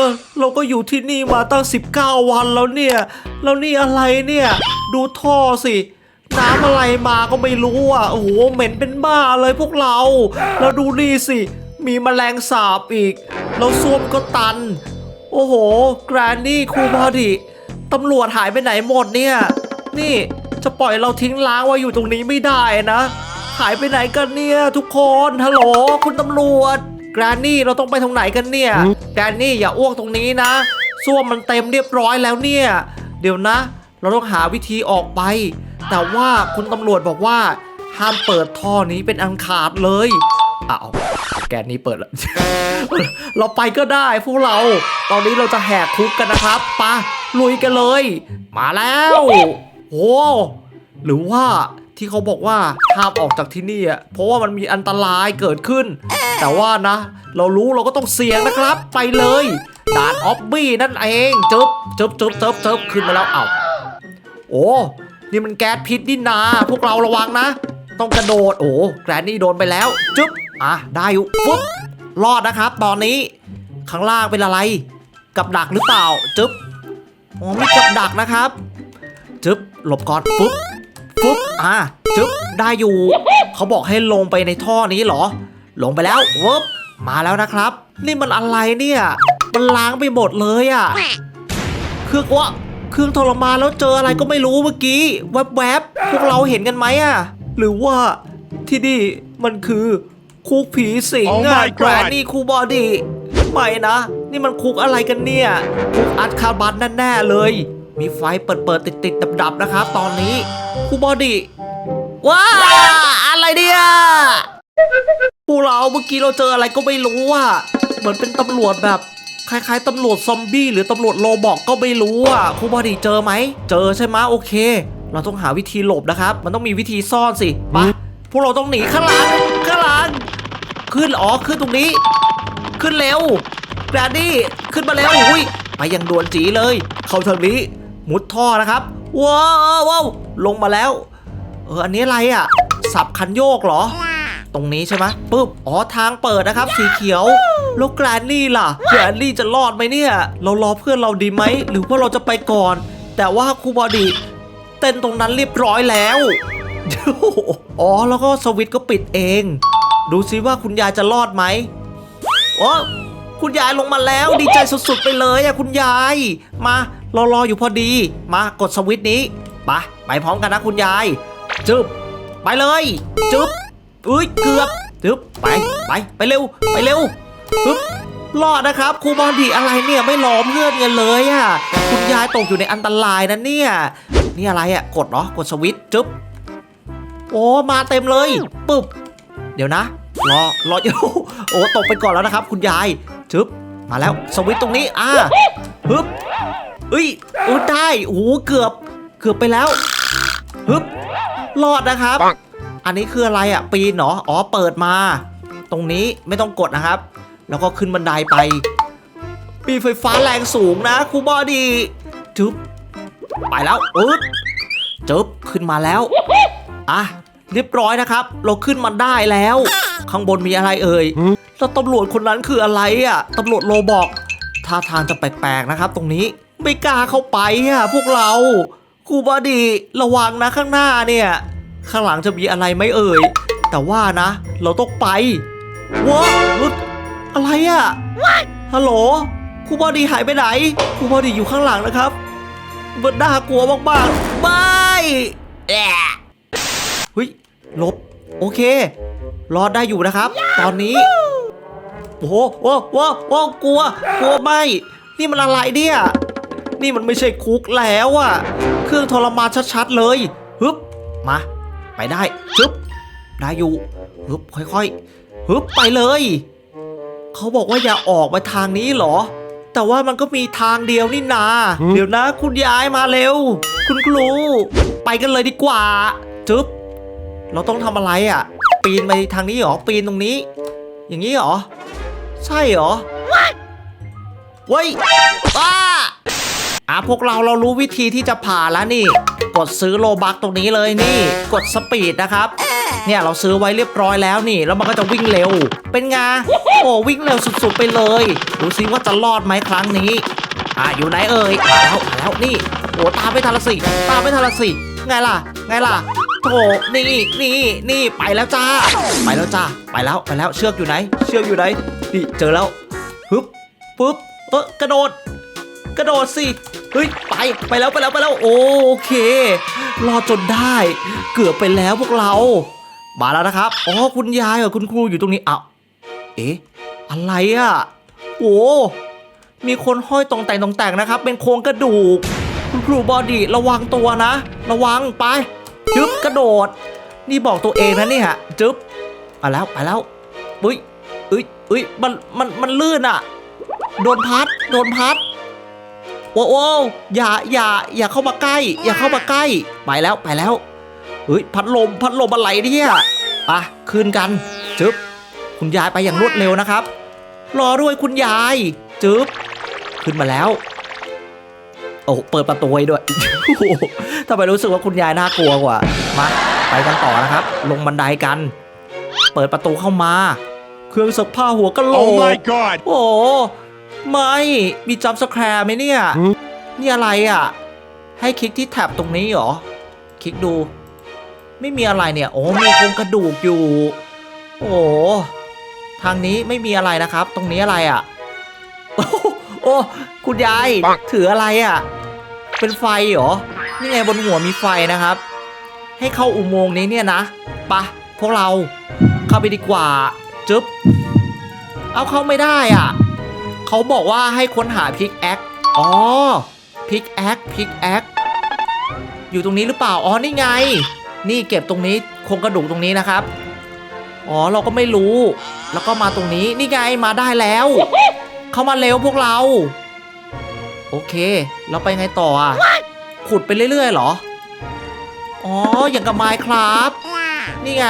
อเราก็อยู่ที่นี่มาตั้ง 19 วันแล้วเนี่ยแล้วนี่อะไรเนี่ย ดูท่อสิ น้ำอะไรมาก็ไม่รู้อะโอ้โหเหม็นเป็นบ้าเลยพวกเรา แล้วดูนี่สิ มีแมลงสาบอีก แล้วส้วมก็ตัน โอ้โห แกรนนี่ครูบอดีตำรวจหายไปไหนหมดเนี่ย นี่จะปล่อยเราทิ้งล้างไว้อยู่ตรงนี้ไม่ได้นะ หายไปไหนกันเนี่ยทุกคนฮัลโหลคุณตำรวจ กรนนี่เราต้องไปทางไหนกันเนี่ยแกรนนี่อย่าอ้วกตรงนี้นะส้วมมันเต็มเรียบร้อยแล้วเนี่ย เดี๋ยวนะ เราต้องหาวิธีออกไป แต่ว่าคุณตำรวจบอกว่าห้ามเปิดท่อนี้เป็นอันขาดเลยอ้าวแกนนี้เปิดแล้ว เราไปก็ได้พวกเรา ตอนนี้เราจะแหกคุกกันนะครับไปะลุยกันเลย มาแล้ว โอ้หรือว่า ที่เขาบอกว่าห้ามออกจากที่นี่อะเพราะว่ามันมีอันตรายเกิดขึ้น แต่ว่านะ เรารู้เราก็ต้องเสี่ยงนะครับ ไปเลยด่านออบบี้นั่นเองจึ๊บจึ๊บจึ๊บจึ๊บจึ๊บขึ้นมาแล้วเอาโอ้นี่มันแก๊สพิษนี่นา พวกเราระวังนะ ต้องกระโดดโอ้แกรนนี่โดนไปแล้วจึ๊บอะได้อยู่ปุ๊บรอดนะครับ ตอนนี้ข้างล่างเป็นอะไร กับดักหรือเปล่าจึ๊บอ๋อมีกับดักนะครับจึ๊บหลบก่อนปุ๊บ ปุ๊บอะจึ๊บได้อยู่ เขาบอกให้ลงไปในท่อนี้เหรอ ลงไปแล้ววบมาแล้วนะครับ นี่มันอะไรเนี่ย มันล้างไปหมดเลยอะเครื่องวะเครื่องทรมานแล้วเจออะไรก็ไม่รู้เมื่อกี้ แวบๆพวกเราเห็นกันไหมอะหรือว่าที่นี่มันคือคุกผีสิง Oh อะ my แกรนนี่คูบอดี้ไม่นะ นี่มันคุกอะไรกันเนี่ยคุกอัดคาบันแน่ๆเลย มีไฟเปิดๆติดๆดับๆนะครับตอนนี้ คูบอดี้ว้าอะไรเนี่ยพวกเราเมื่อกี้เราเจออะไรก็ไม่รู้อะเหมือนเป็นตำรวจแบบคล้ายๆตำรวจซอมบี้หรือตำรวจโลบอกก็ไม่รู้อะครูบอดี้เจอไหม เจอใช่ไหมโอเค เราต้องหาวิธีหลบนะครับ มันต้องมีวิธีซ่อนสิไปะพวกเราต้องหนีข้างหลังข้างหลังขึ้นอ๋อขึ้นตรงนี้ ขึ้นเร็วแกรนดี้ขึ้นมาแล้วอุ้ยไปยังด่วนจีเลย เข้าทางนี้ มุดท่อนะครับว้าวว้าวลงมาแล้ว เอออันนี้อะไรอะ สับคันโยกเหรอ ตรงนี้ใช่ไหมปุ๊บอ๋อทางเปิดนะครับ สีเขียวแล้วแกรนนี่ล่ะแกรนนี่จะรอดไหมเนี่ย เรารอเพื่อนเราดีไหมหรือว่าเราจะไปก่อน แต่ว่าครูบอดีเต้นตรงนั้นเรียบร้อยแล้วอ๋อแล้วก็สวิตช์ก็ปิดเอง ดูซิว่าคุณยายจะรอดไหมอ๋อคุณยายลงมาแล้วดีใจสุดๆไปเลยอะคุณยาย มา เรารออยู่พอดี มากดสวิตช์นี้ไปไปพร้อมกันนะคุณยาย จึ๊บ ไปเลยจึ๊บอุ้ยเกือบจึ๊บไปไปไปเร็ว ไปเร็วปึ๊บรอดนะครับครูบอลดีอะไรเนี่ยไม่รอมเพื่อนกันเลยอะคุณยายตกอยู่ในอันตรายนะเนี่ยนี่อะไรอะกดเหรอกดสวิตช์จึ๊บโอ้มาเต็มเลยปึ๊บเดี๋ยวนะรอรออยู่โอ้ตกไปก่อนแล้วนะครับ คุณยายจึ๊บมาแล้วสวิตตรงนี้อ่าฮึบ เอ้ยโอ้ได้โอ้เกือบ เกือบไปแล้วฮึบรอดนะครับปังอันนี้คืออะไรอะ ปีนเหรอ อ๋อ เปิดมา ตรงนี้ไม่ต้องกดนะครับ แล้วก็ขึ้นบันไดไป ปีนไฟฟ้าแรงสูงนะครูบอดีจึ๊บ ไปแล้วอึดจึ๊บ ขึ้นมาแล้ว อะ เรียบร้อยนะครับ เราขึ้นมาได้แล้ว ข้างบนมีอะไรเอ่ยแล้วตำรวจคนนั้นคืออะไรอะ ตำรวจโลบอกท่าทางจะแปลกๆนะครับ ตรงนี้ ไม่กล้าเข้าไปอะพวกเราครูบอดีระวังนะข้างหน้าเนี่ย ข้างหลังจะมีอะไรไหมเอ่ย แต่ว่านะ เราต้องไปว้าวอะไรอะฮัลโหลครูบอดีหายไปไหนครูบอดีอยู่ข้างหลังนะครับมันน่ากลัวมากๆไม่แอะเฮ้ยลบ โอเค รอดได้อยู่นะครับ ตอนนี้ โอ้โหว้าวว้าวว้าวกลัว กลัวไม่ นี่มันอะไรเนี่ย นี่มันไม่ใช่คุกแล้วอะเครื่องทรมานชัดๆเลยฮึบมา ไปได้จึ๊บได้อยู่ฮึบค่อยๆฮึบไปเลย เขาบอกว่าอย่าออกไปทางนี้เหรอ แต่ว่ามันก็มีทางเดียวนี่นาหืมเดี๋ยวนะ คุณยายมาเร็ว คุณครู ไปกันเลยดีกว่าจึ๊บเราต้องทำอะไรอะ ปีนไปทางนี้เหรอ ปีนตรงนี้ อย่างนี้เหรอ ใช่เหรอเว้ยป้า อะพวกเราเรารู้วิธีที่จะผ่านแล้วนี่ กดซื้อโลบักตรงนี้เลยนี่ กดสปีดนะครับเนี่ยเราซื้อไว้เรียบร้อยแล้วนี่ แล้วมันก็จะวิ่งเร็ว เป็นไงโอ้วิ่งเร็วสุดๆไปเลยดูซิว่าจะรอดไหมครั้งนี้อะอยู่ไหนเอ่ยมาแล้วมาแล้วนี่โอ้ตามไม่ทันละสิตามไม่ทันละสิไงล่ะ ไงล่ะโถนี่นี่นี่ไปแล้วจ้า ไปแล้วจ้าไปแล้วไปแล้วเชือกอยู่ไหน เชือกอยู่ไหนนี่เจอแล้วฮึบปึ๊บเออกระโดด กระโดดสิ เฮ้ย ไป ไปแล้วไปแล้วไปแล้ว โอเค รอดจนได้ เกือบไปแล้วพวกเรา มาแล้วนะครับ อ๋อ คุณยายกับคุณครูอยู่ตรงนี้อ้าวเอ๊ะ อะไรอะ โอ้มีคนห้อยตรงแต่งตรงแต่งนะครับ เป็นโครงกระดูก คุณครูบอดี้ระวังตัวนะ ระวังไป จึ๊บกระโดด นี่บอกตัวเองนะเนี่ยจึ๊บไปแล้วไปแล้วอุ้ยอุ้ยอุ้ยมันมันมันลื่นอะ โดนพัด โดนพัด โอ้โอ้อย่าอย่าอย่าเข้ามาใกล้ อย่าเข้ามาใกล้ ไปแล้วไปแล้วเฮ้ยพัดลมพัดลมอะไรเนี่ยอะคืนกันจึ๊บคุณยายไปอย่างรวดเร็วนะครับ รอด้วยคุณยายจึ๊บขึ้นมาแล้ว โอ้เปิดประตูไว้ด้วยโอ้โหทำไมรู้สึกว่าคุณยายน่ากลัวกว่ามาไปกันต่อนะครับ ลงบันไดกัน เปิดประตูเข้ามา เครื่องซักผ้าหัวกะโหล Oh ก my god! โอ้โห ไม่ มีจัมป์สแคร์ไหมเนี่ย นี่อะไรอะ ให้คลิกที่แท็บตรงนี้เหรอ คลิกดู ไม่มีอะไรเนี่ย โอ้ มีโครงกระดูกอยู่ โอ้ทางนี้ไม่มีอะไรนะครับ ตรงนี้อะไรอะ โอ้โอ้คุณยาย ถืออะไรอะ เป็นไฟเหรอ นี่ไงบนหัวมีไฟนะครับ ให้เข้าอุโมงค์นี้เนี่ยนะปะพวกเราเข้าไปดีกว่า จึ๊บ เอาเข้าไม่ได้อะ เขาบอกว่าให้ค้นหาพิกแอคอ๋อพิกแอคพิกแอคอยู่ตรงนี้หรือเปล่า อ๋อ นี่ไง นี่เก็บตรงนี้โครงกระดูกตรงนี้นะครับ อ๋อ เราก็ไม่รู้ แล้วก็มาตรงนี้ นี่ไง มาได้แล้ว เข้ามาเร็วพวกเรา โอเค เราไปไงต่ออะ ขุดไปเรื่อยๆเหรอ อ๋อ อย่างกับไมค์ครับ นี่ไง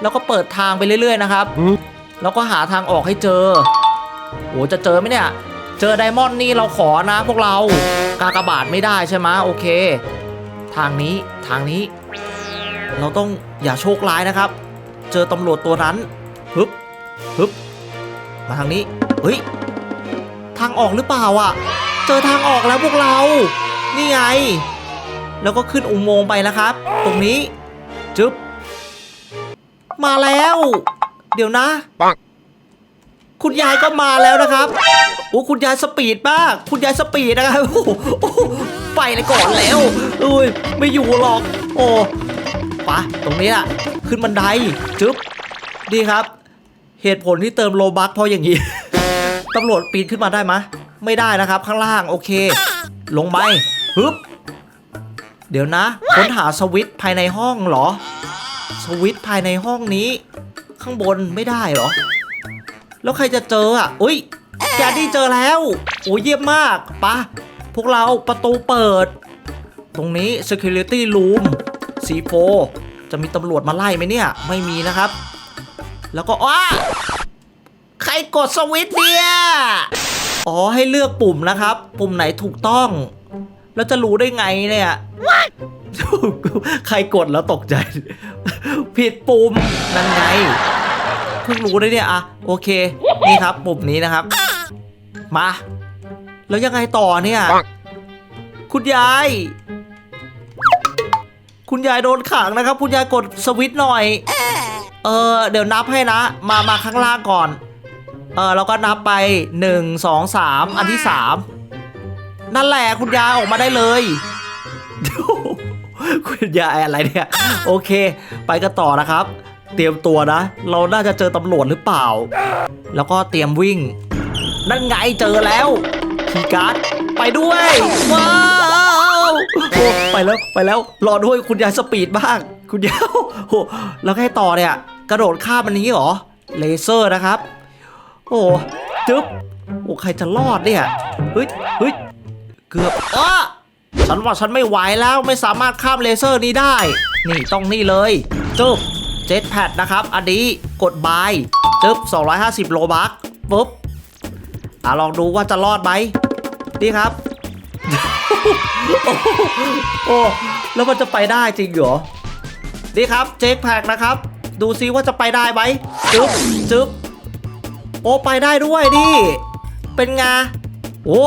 แล้วก็เปิดทางไปเรื่อยๆนะครับหืมแล้วก็หาทางออกให้เจอ โหจะเจอไหมเนี่ย เจอไดมอนด์นี่เราขอนะพวกเรากากบาทไม่ได้ใช่ไหมโอเค ทางนี้ทางนี้ เราต้องอย่าโชคร้ายนะครับ เจอตำรวจตัวนั้นฮึบฮึบมาทางนี้เฮ้ยทางออกหรือเปล่าอะเจอทางออกแล้วพวกเรา นี่ไง แล้วก็ขึ้นอุโมงค์ไปนะครับ ตรงนี้ จึ๊บ มาแล้ว เดี๋ยวนะปัง คุณยายก็มาแล้วนะครับโอ้คุณยายสปีดมาก คุณยายสปีดนะครับโอ้โหไปเลยก่อนแล้วอุ้ยไม่อยู่หรอก โอ้ปะตรงนี้อะขึ้นบันไดจึ๊บดีครับ เหตุผลที่เติมโลบัคเพราะอย่างนี้ตำรวจปีนขึ้นมาได้ไหมไม่ได้นะครับ ข้างล่างโอเค ลงไปฮึบเดี๋ยวนะค้นหาสวิตช์ภายในห้องเหรอ สวิตช์ภายในห้องนี้ ข้างบนไม่ได้เหรอ แล้วใครจะเจออะอุ้ยแกดดี้เจอแล้วโอ้ยเยี่ยมมากปะพวกเราประตูเปิด ตรงนี้ security room C4 จะมีตำรวจมาไล่ไหมเนี่ย ไม่มีนะครับ แล้วก็อ้าใครกดสวิตช์เนี่ยอ๋อให้เลือกปุ่มนะครับ ปุ่มไหนถูกต้อง แล้วจะรู้ได้ไงเนี่ย ใครกดแล้วตกใจ ผิดปุ่มนั่นไง พิ่งรู้เลยเนี่ยอะโอเค นี่ครับปุ่มนี้นะครับ มา แล้วยังไงต่อเนี่ยปังคุณยาย คุณยายโดนขังนะครับ คุณยายกดสวิตช์หน่อย เออ เดี๋ยวนับให้นะ มามาข้างล่างก่อน เออเราก็นับไป1 2 3อันที่3นั่นแหละคุณยายออกมาได้เลยคุณยายอะไรเนี่ย โอเค ไปกันต่อนะครับ เตรียมตัวนะ เราน่าจะเจอตำรวจหรือเปล่า แล้วก็เตรียมวิ่ง นั่นไงเจอแล้วคีย์การ์ดไปด้วยว้าวโอ้ไปแล้วไปแล้วรอด้วยคุณยายสปีดบ้างคุณยายโอ้แล้วให้ต่อเนี่ย กระโดดข้ามอันนี้เหรอเลเซอร์นะครับ โอ้จึ๊บโอ้ใครจะรอดเนี่ยเฮ้ยเฮ้ยเกือบอ้าฉันว่าฉันไม่ไหวแล้วไม่สามารถข้ามเลเซอร์นี้ได้ นี่ต้องนี่เลยจึ๊บ เจ็ตแพดนะครับ อันนี้กดบายจึ๊บ250 โลบัคปุ๊บอะลองดูว่าจะรอดไหมนี่ครับ โอ้ แล้วมันจะไปได้จริงเหรอ นี่ครับเจ็คแพกนะครับ ดูซิว่าจะไปได้ไหมจึ๊บจึ๊บโอ้ไปได้ด้วยดิเป็นไงโอ้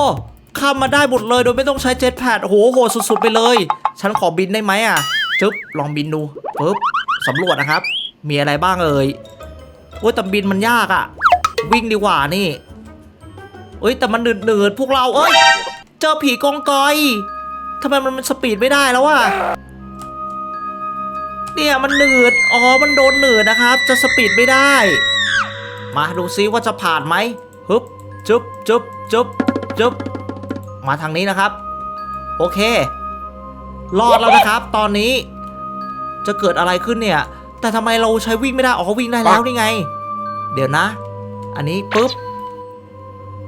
ข้ามมาได้หมดเลยโดยไม่ต้องใช้เจ็ตแพดโอ้โหโหสุดๆไปเลย ฉันขอบินได้ไหมอะจึ๊บลองบินดูปึ๊บ สำรวจนะครับ มีอะไรบ้างเอ่ยโอ้ยแต่บินมันยากอะวิ่งดีกว่านี่เอ้ยแต่มันหนืดๆพวกเราเอ้ยเจอผีกองกอยทำไมมันสปีดไม่ได้แล้ววะเนี่ยมันหนืด อ๋อ มันโดนหนืดนะครับ จะสปีดไม่ได้ มาดูซิว่าจะผ่านไหมฮึบ จุ๊บจุ๊บจุ๊บจุ๊บ มาทางนี้นะครับ โอเค รอดแล้วนะครับ ตอนนี้ จะเกิดอะไรขึ้นเนี่ย แต่ทำไมเราใช้วิ่งไม่ได้ อ๋อวิ่งได้แล้วนี่ไง เดี๋ยวนะ อันนี้ปุ๊บ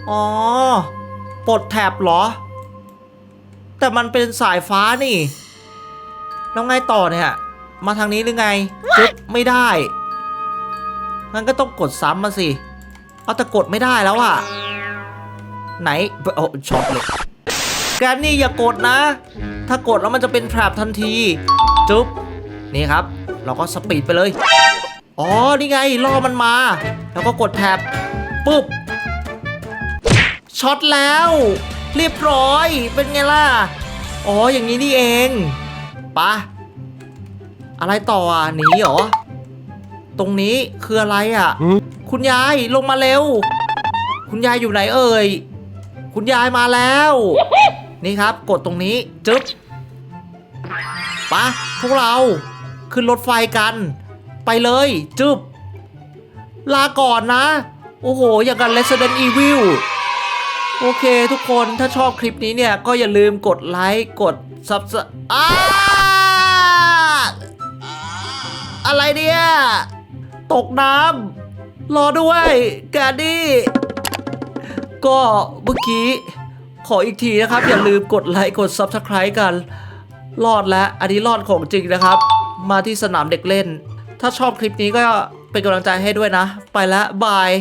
อ๋อ ปลดแท็บเหรอ แต่มันเป็นสายฟ้านี่แล้วไงต่อเนี่ย มาทางนี้หรือไงจึ๊บไม่ได้งั้นก็ต้องกดซ้ำมาสิ เอาแต่กดไม่ได้แล้วอะไหนโอ้ช็อตเลยแกรนนี่อย่ากดนะ ถ้ากดแล้วมันจะเป็นแทรปทันที จุ๊บ นี่ครับ เราก็สปีดไปเลย อ๋อ นี่ไงล่อมันมา แล้วก็กดแท็บปุ๊บ ช็อตแล้ว เรียบร้อย เป็นไงล่ะ อ๋อ อย่างนี้นี่เองปะอะไรต่ออะหนีเหรอ ตรงนี้คืออะไรอะ คุณยายลงมาเร็ว คุณยายอยู่ไหนเอ่ย คุณยายมาแล้ว นี่ครับ กดตรงนี้ จึ๊บปะพวกเรา ขึ้นรถไฟกัน ไปเลยจึ๊บลาก่อนนะ โอ้โห อย่างกับ Resident Evil โอเคทุกคนถ้าชอบคลิปนี้เนี่ย ก็อย่าลืมกดไลค์ กดซับสอ้าอะไรเนี่ย ตกน้ำรอด้วยแกดดี้ ก็เมื่อกี้ ขออีกทีนะครับ อย่าลืมกดไลค์ กด Subscribe กัน รอดแล้ว อันนี้รอดของจริงนะครับ มาที่สนามเด็กเล่น ถ้าชอบคลิปนี้ก็เป็นกำลังใจให้ด้วยนะ ไปแล้วบาย